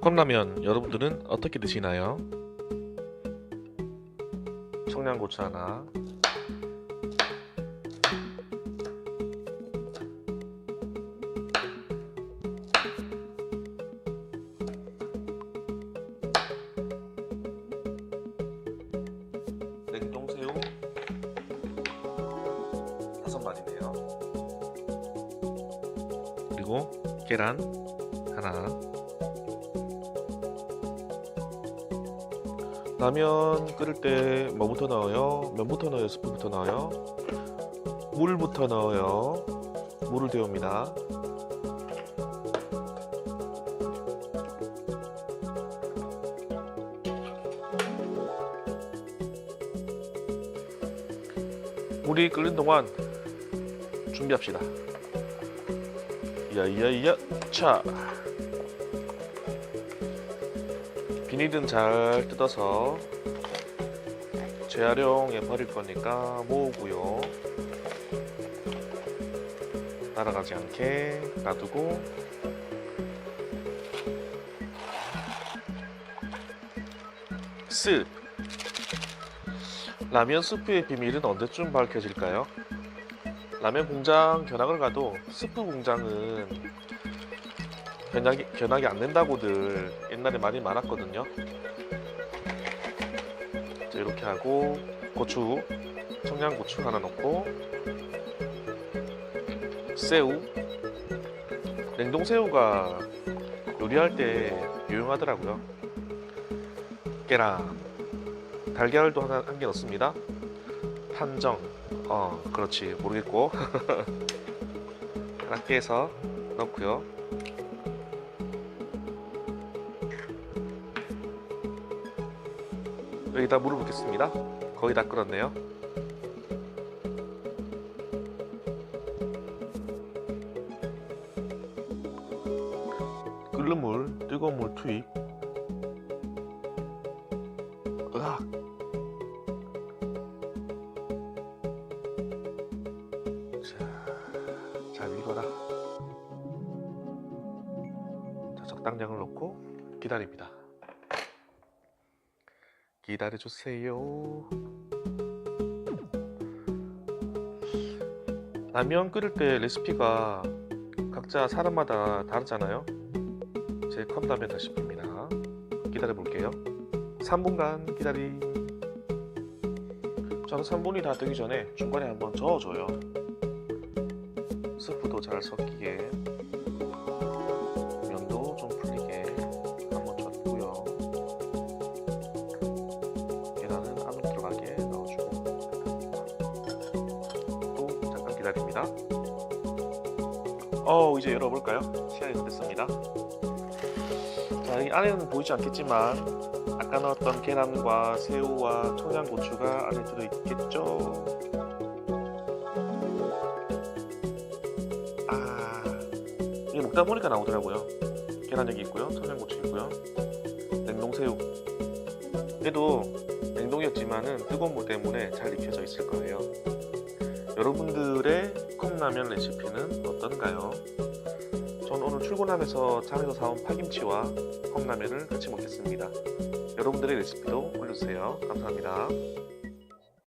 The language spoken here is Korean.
컵라면 여러분들은 어떻게 드시나요? 청양고추 하나. 냉동새우. 다섯 마리네요. 그리고 계란 하나 라면 끓일 때 뭐부터 넣어요? 면부터 넣어요? 스프부터 넣어요? 물부터 넣어요. 물을 데웁니다. 물이 끓는 동안 준비합시다. 야야야 차. 비닐은 잘 뜯어서 재활용해 버릴 거니까 모으고요. 날아가지 않게 놔두고 스 라면 스프의 비밀은 언제쯤 밝혀질까요? 라면 공장 견학을 가도 스프 공장은 견학이, 견학이 안 된다고들 옛날에 말이 많았거든요. 자, 이렇게 하고 고추, 청양고추 하나 넣고 새우, 냉동 새우가 요리할 때 유용하더라고요. 계란, 달걀도 하나 한 개 넣습니다. 판정, 어 그렇지 모르겠고 하나 깨서 넣고요. 여기다 물을 붓겠습니다. 거의 다 끓었네요. 끓는 물, 뜨거운 물 투입. 으악. 자, 잘 익어라. 자, 적당량을 넣고 기다립니다. 기다려주세요. 라면 끓일 때 레시피가 각자 사람마다 다르잖아요. 제 컵라면 레시피입니다. 기다려 볼게요. 3분간 기다리. 저는 3분이 다 되기 전에 중간에 한번 저어줘요. 스프도 잘 섞이게, 또 잠깐 기다립니다. 어 이제 열어볼까요? 시간이 다 됐습니다. 자, 이 안에는 보이지 않겠지만 아까 넣었던 계란과 새우와 청양고추가 안에 들어있겠죠? 아, 이게 먹다 보니까 나오더라고요. 계란 여기 있고요, 청양고추 있고요, 냉동새우. 얘도 냉동이었지만은 뜨거운 물 때문에 잘 익혀져 있을 거예요. 여러분들의 컵라면 레시피는 어떤가요? 전 오늘 출근하면서 장에서 사온 파김치와 컵라면을 같이 먹겠습니다. 여러분들의 레시피도 올려주세요. 감사합니다.